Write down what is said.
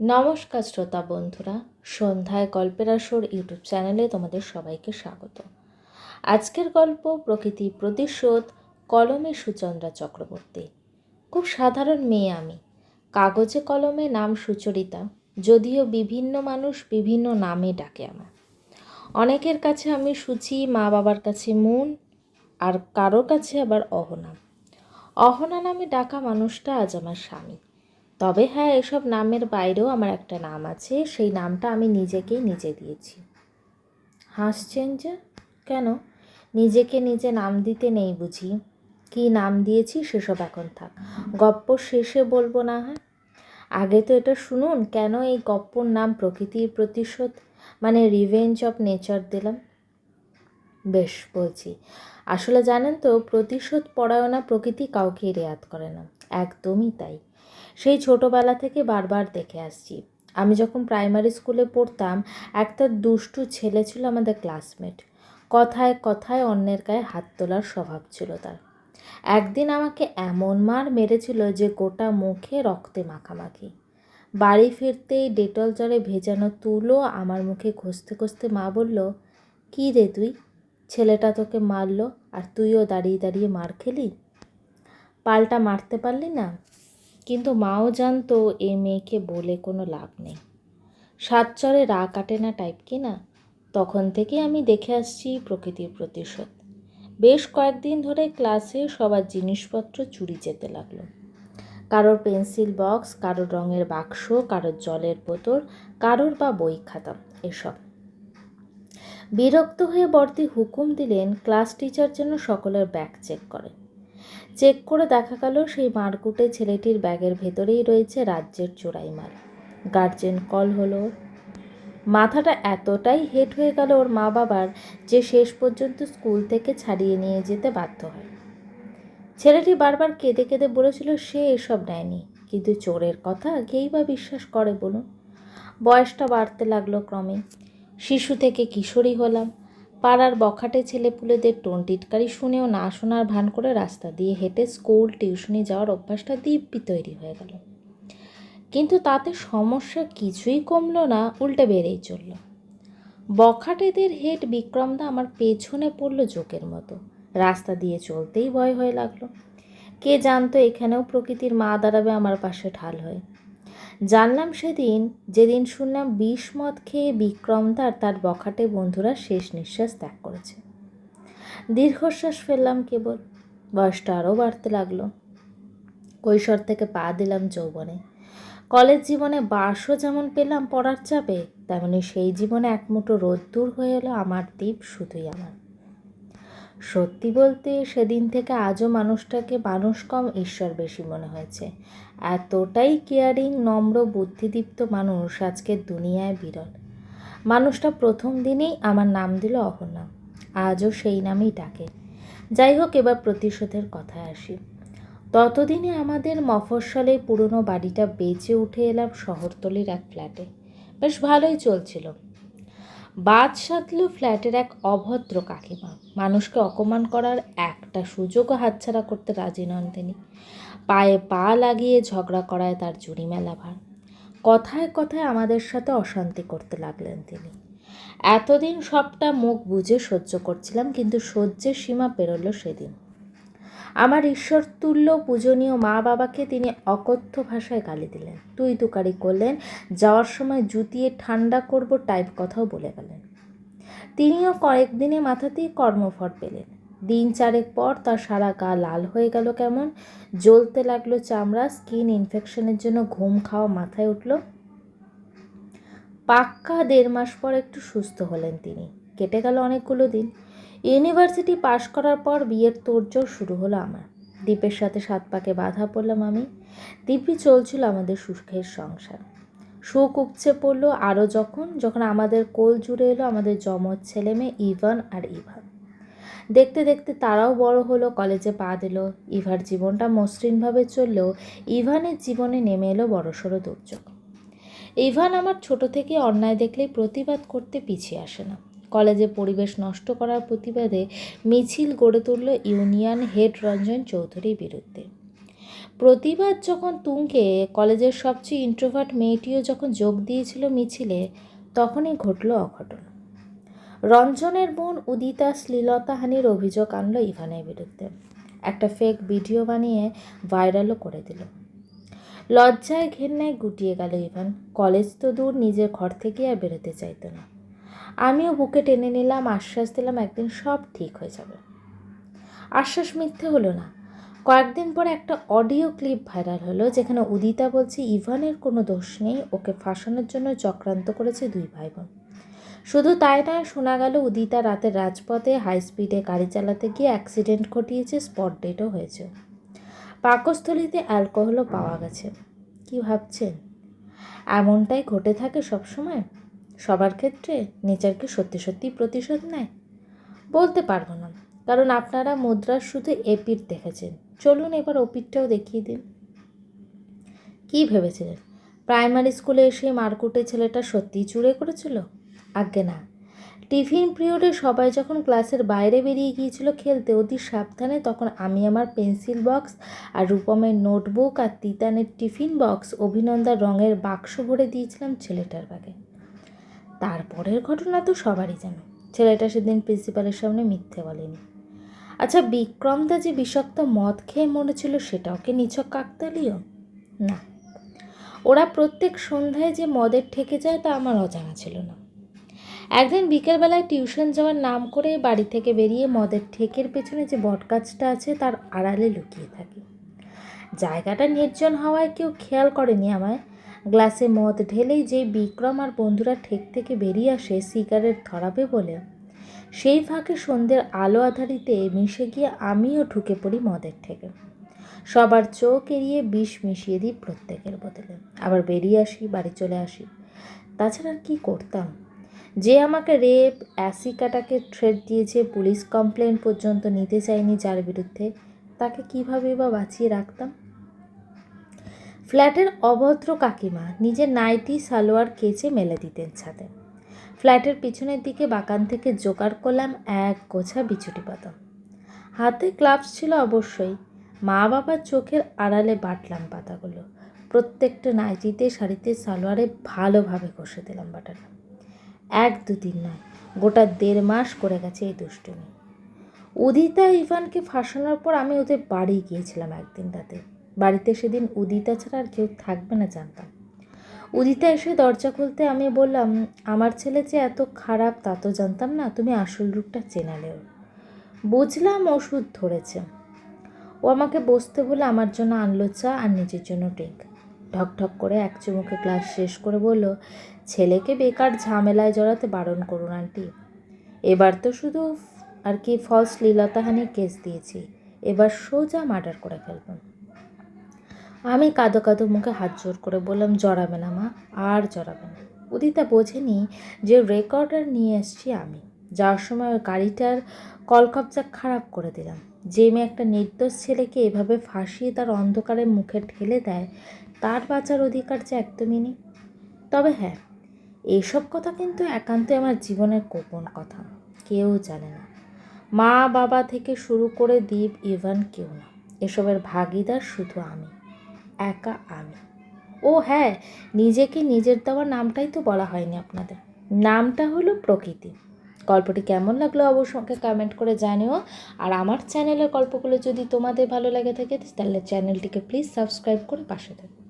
নমস্কার শ্রোতা বন্ধুরা, সন্ধ্যায় গল্পের আসর ইউটিউব চ্যানেলে তোমাদের সবাইকে স্বাগত। আজকের গল্প প্রকৃতি প্রতিশোধ, কলমে সুচন্দ্রা চক্রবর্তী। খুব সাধারণ মেয়ে আমি। কাগজে কলমে নাম সুচরিতা, যদিও বিভিন্ন মানুষ বিভিন্ন নামে ডাকে আমার। অনেকের কাছে আমি সুচি মা বাবার কাছে মুন, আর কারোর কাছে আবার অহনা। অহনা নামে ডাকা মানুষটা আজ আমার স্বামী। তবে হ্যাঁ এসব নামের বাইরেও আমার একটা নাম আছে। সেই নামটা আমি নিজেকেই নিজে দিয়েছি। হাসছেন যে কেন? নিজেকে নিজে নাম দিতে নেই বুঝি। কি নাম দিয়েছি সেসব এখন থাক। গপ্প শেষে বলব না হ্যাঁ। আগে তো এটা শুনুন, কেন এই গপ্পর নাম প্রকৃতির প্রতিশোধ মানে রিভেঞ্জ অফ নেচার দিলাম? বেশ, বলছি। আসলে জানেন তো, প্রতিশোধ পরায়ণা প্রকৃতি কাউকেই রেয়াত করে না। একদমই তাই। সেই ছোটোবেলা থেকে বারবার দেখে আসছি। আমি যখন প্রাইমারি স্কুলে পড়তাম, একটা দুষ্টু ছেলে ছিল আমাদের ক্লাসমেট কথায় কথায় অন্যের গায়ে হাত তোলার স্বভাব ছিল তার। একদিন আমাকে এমন মার মেরেছিল যে গোটা মুখে রক্তে মাখামাখি। বাড়ি ফিরতেই ডেটল জলে ভেজানো তুলো আমার মুখে ঘষতে ঘষতে মা বলল, কী রে তুই? ছেলেটা তোকে মারলো আর তুইও দাঁড়িয়ে দাঁড়িয়ে মার খেলি? পাল্টা মারতে পারলি না? কিন্তু মাও জানতো এ মেয়েকে বলে কোনো লাভ নেই। সাত চরে রা কাটে না টাইপ কি না? তখন থেকে আমি দেখে আসছি প্রকৃতির প্রতিশোধ। বেশ কয়েকদিন ধরে ক্লাসে সবার জিনিসপত্র চুরি যেতে লাগল। কারোর পেন্সিল বক্স কারোর রঙের বাক্স, কারোর জলের বোতল, কারোর বা বই খাতা, এসব। বিরক্ত হয়ে বর্তি হুকুম দিলেন ক্লাস টিচার যেন সকলের ব্যাগ চেক করে। চেক করে দেখা গেল সেই মারকুটে ছেলেটির ব্যাগের ভেতরেই রয়েছে রাজ্যের চোরাই মাল গার্জেন কল হলো। মাথাটা এতটাই হেট হয়ে গেল ওর মা বাবার যে শেষ পর্যন্ত স্কুল থেকে ছাড়িয়ে নিয়ে যেতে বাধ্য হয়। ছেলেটি বারবার কেঁদে কেঁদে বলেছিল, সে এসব নেয়নি। কিন্তু চোরের কথা কেই বা বিশ্বাস করে বলুন? বয়সটা বাড়তে লাগল ক্রমে। শিশু থেকে কিশোরী হলাম। পাড়ার বখাটে ছেলেপুলেদের টোন টিটকারি শুনেও না শোনার ভান করে রাস্তা দিয়ে হেঁটে স্কুল, টিউশনি যাওয়ার অভ্যাসটা দিব্যি তৈরি হয়ে গেল। কিন্তু তাতে সমস্যা কিছুই কমলো না, উল্টে বেড়েই চলল। বখাটেদের হেড বিক্রমদা আমার পেছনে পড়ল জোকের মতো। রাস্তা দিয়ে চলতেই ভয় হয়ে লাগল। কে জানতো এখানেও প্রকৃতির মা দাঁড়াবে আমার পাশে ঢাল হয়ে। জানলাম সেদিন, যেদিন শুনলাম বিষ মদ খেয়ে বিক্রমদা আর তার বখাটে বন্ধুরা শেষ নিঃশ্বাস ত্যাগ করেছে। দীর্ঘশ্বাস ফেললাম কেবল, বয়সটা আরও বাড়তে লাগল। কৈশোর থেকে পা দিলাম যৌবনে। কলেজ জীবনে বাসও যেমন পেলাম পড়ার চাপে, তেমনি সেই জীবনে এক মুঠো রোদ্দুর হয়ে এলো আমার দ্বীপ শুধুই আমার। সত্যি বলতে সেদিন থেকে আজও মানুষটাকে মানুষ কম ঈশ্বর বেশি মনে হয়েছে। এতটাই কেয়ারিং, নম্র, বুদ্ধিদীপ্ত মানুষ আজকের দুনিয়ায় বিরল। মানুষটা প্রথম দিনেই আমার নাম দিল অহনা আজও সেই নামেই ডাকে। যাই হোক, এবার প্রতিশোধের কথায় আসি। ততদিনে আমাদের মফস্বলে পুরনো বাড়িটা বেঁচে উঠে এলাম শহরতলির এক ফ্ল্যাটে। বেশ ভালোই চলছিল। বাদ সাধল ফ্ল্যাটের এক অভদ্র কাকিমা। মানুষকে অপমান করার একটা সুযোগও হাতছাড়া করতে রাজি নন তিনি। পায়ে পা লাগিয়ে ঝগড়া করায় তার জুড়ি মেলা ভার। কথায় কথায় আমাদের সাথে অশান্তি করতে লাগলেন তিনি। এতদিন সবটা মুখ বুঝে সহ্য করছিলাম, কিন্তু সহ্যের সীমা পেরোলো সেদিন। আমার ঈশ্বর তুল্য পূজনীয় মা বাবাকে তিনি অকথ্য ভাষায় গালি দিলেন। তুই তুকারি করলেন, যাওয়ার সময় জুতিয়ে ঠান্ডা করব টাইপ কথাও বলে গেলেন। তিনিও কয়েকদিনে মাথাতেই কর্মফল পেলেন। দিন চারেক পর তার সারা গা লাল হয়ে গেল কেমন, জ্বলতে লাগল চামড়া স্কিন ইনফেকশনের জন্য ঘুম খাওয়া মাথায় উঠল। পাক্কা দেড় মাস পর একটু সুস্থ হলেন তিনি। কেটে গেল অনেকগুলো দিন। ইউনিভার্সিটি পাশ করার পর বিয়ের তোড়জোড় শুরু হলো আমার। দ্বীপের সাথে সাত পাকে বাধা পড়লাম আমি। দিব্যি চলছিল আমাদের সুখের সংসার। সুখ উপচে পড়ল আরও যখন যখন আমাদের কোল জুড়ে এলো আমাদের জমজ ছেলে মেয়ে ইভান আর ইভা দেখতে দেখতে তারাও বড় হলো, কলেজে পা দিল, ইভার জীবনটা মসৃণভাবে চললেও ইভানের জীবনে নেমে এলো বড়সড় দুর্যোগ। ইভান আমার ছোট থেকে অন্যায় দেখলেই প্রতিবাদ করতে পিছিয়ে আসে না। কলেজে পরিবেশ নষ্ট করার প্রতিবাদে মিছিল গড়ে তুলল ইউনিয়ন হেড রঞ্জন চৌধুরীর বিরুদ্ধে। প্রতিবাদ যখন তুঙ্কে কলেজের সবচেয়ে ইন্ট্রোভার্ট মেয়েটিও যখন যোগ দিয়েছিল মিছিলে, তখনই ঘটল অঘটন। রঞ্জনের বোন উদিতা শ্লীলতাহানির অভিযোগ আনলো ইভানের বিরুদ্ধে। একটা ফেক ভিডিও বানিয়ে ভাইরালও করে দিল। লজ্জায় ঘেন্নায় গুটিয়ে গেল ইভান। কলেজ তো দূর, নিজের ঘর থেকে আর বেরোতে চাইতো না। আমিও বুকে টেনে নিলাম, আশ্বাস দিলাম একদিন সব ঠিক হয়ে যাবে। আশ্বাস মিথ্যে হলো না। কয়েকদিন পর একটা অডিও ক্লিপ ভাইরাল হলো, যেখানে উদিতা বলছে, ইভানের কোনো দোষ নেই, ওকে ফাঁসানোর জন্য চক্রান্ত করেছে দুই ভাই বোন শুধু তাই নয়, শোনা গেল উদিতা রাতের রাজপথে হাই স্পিডে গাড়ি চালাতে গিয়ে অ্যাক্সিডেন্ট ঘটিয়েছে স্পট ডেটও হয়েছে। পাকস্থলিতে অ্যালকোহলও পাওয়া গেছে। কি ভাবছেন? এমনটাই ঘটে থাকে সবসময়? সবার ক্ষেত্রে নেচার কি সত্যি সত্যি প্রতিশোধ নেয়? বলতে পারব না, কারণ আপনারা মুদ্রার শুধু এপিট দেখেছেন। চলুন এবার ওপিটটাও দেখিয়ে দিন। কি ভেবেছিলেন? প্রাইমারি স্কুলে এসে মারকুটে ছেলেটা সত্যিই চুরে করেছিল? আজ্ঞে না। টিফিন পিরিয়ডে সবাই যখন ক্লাসের বাইরে বেরিয়ে গিয়েছিল খেলতে, অতি সাবধানে তখন আমি আমার পেন্সিল বক্স আর রূপমের নোটবুক আর তিতানের টিফিন বক্স অভিনন্দার রঙের বাক্স ভরে দিয়েছিলাম ছেলেটার ব্যাগে তারপরের ঘটনা তো সবারই জানে। ছেলেটা সেদিন প্রিন্সিপালের সামনে মিথ্যে বলেনি। আচ্ছা বিক্রমদা যে বিষাক্ত মদ খেয়ে মরেছিল সেটাও কি নিছক কাকতালীয়? না। ওরা প্রত্যেক সন্ধ্যায় যে মদের ঠেকে যায় তা আমার অজানা ছিল না। একদিন বিকেলবেলায় টিউশন যাওয়ার নাম করে বাড়ি থেকে বেরিয়ে মদের ঠেকের পেছনে যে বটগাছটা আছে তার আড়ালে লুকিয়ে থাকি। জায়গাটা নির্জন হওয়ায় কেউ খেয়াল করেনি আমায়। গ্লাসে মদ ঢেলেই যে বিক্রম আর বন্ধুরা ঠেক থেকে বেরিয়ে আসে সিগারেট ধরাবে বলে। সেই ফাঁকে সন্ধ্যের আলো আধারিতে মিশে গিয়ে আমিও ঢুকে পড়ি মদের ঠেকে। সবার চোখ এড়িয়ে বিষ মিশিয়ে দিই প্রত্যেকের বদলে। আবার বেরিয়ে আসি, বাড়ি চলে আসি। তাছাড়া আর কী করতাম? যে আমাকে রেপ, অ্যাসিকাটাকে থ্রেট দিয়েছে, পুলিশ কমপ্লেন পর্যন্ত নিতে চায়নি যার বিরুদ্ধে, তাকে কীভাবে বা বাঁচিয়ে রাখতাম? ফ্ল্যাটের অভদ্র কাকিমা নিজের নাইটি, সালোয়ার কেচে মেলে দিতেন ছাদে। ফ্ল্যাটের পিছনের দিকে বাগান থেকে জোগাড় করলাম এক গোছা বিছুটি পাতা হাতে গ্লাভস ছিল অবশ্যই। মা বাবার চোখের আড়ালে বাটলাম পাতাগুলো। প্রত্যেকটা নাইটিতে, শাড়িতে, সালোয়ারে ভালোভাবে কষে দিলাম বাটাটা। এক দুদিন নয়, গোটা দেড় মাস করে গেছে এই দুষ্টুমি। উদিতা ইভানকে ফাঁসানোর পর আমি ওদের বাড়ি গিয়েছিলাম একদিন রাতে। বাড়িতে সেদিন উদিতা ছাড়া আর কেউ থাকবে না জানতাম। উদিতা এসে দরজা খুলতে আমি বললাম, আমার ছেলে যে এত খারাপ তা তো জানতাম না, তুমি আসল রূপটা চেনালেও বুঝলাম, ওষুধ ধরেছে। ও আমাকে বসতে বলে আমার জন্য আনলো চা আর নিজের জন্য ড্রিঙ্ক। ঢক ঢক করে এক চুমুকে ক্লাস শেষ করে বলল, ছেলেকে বেকার ঝামেলায় জড়াতে বারণ করুন, আন্টি। এবার তো শুধু আর কি ফলস লীলতাহানির কেস দিয়েছি। এবার সোজা মার্ডার করে ফেলব। আমি কাঁদো কাঁদো মুখে হাত জোর করে বললাম, জড়াবে না মা, আর জড়াবে না। উদিতা বোঝেনি যে রেকর্ডার নিয়ে এসছি আমি। যাওয়ার সময় ওই গাড়িটার কলকবজা খারাপ করে দিলাম। যে মেয়ে একটা নির্দোষ ছেলেকে এভাবে ফাঁসিয়ে তার অন্ধকারের মুখে ঠেলে দেয়, তার বাঁচার অধিকার যে একদমই নেই। তবে হ্যাঁ এইসব কথা কিন্তু একান্তই আমার জীবনের গোপন কথা। কেউ জানে না। মা বাবা থেকে শুরু করে দ্বীপ ইভান কেউ না। এসবের ভাগিদার শুধু আমি। একা আমি। ও হ্যাঁ নিজেকে নিজের দেওয়া নামটাই তো বলা হয়নি আপনাদের। নামটা হলো প্রকৃতি। গল্পটি কেমন লাগল অবশ্য আমাকে কমেন্ট করে জানিও। আর আমার চ্যানেলের গল্পগুলো যদি তোমাদের ভালো লাগে থাকে, তাহলে চ্যানেলটিকে প্লিজ সাবস্ক্রাইব করে পাশে থাকো।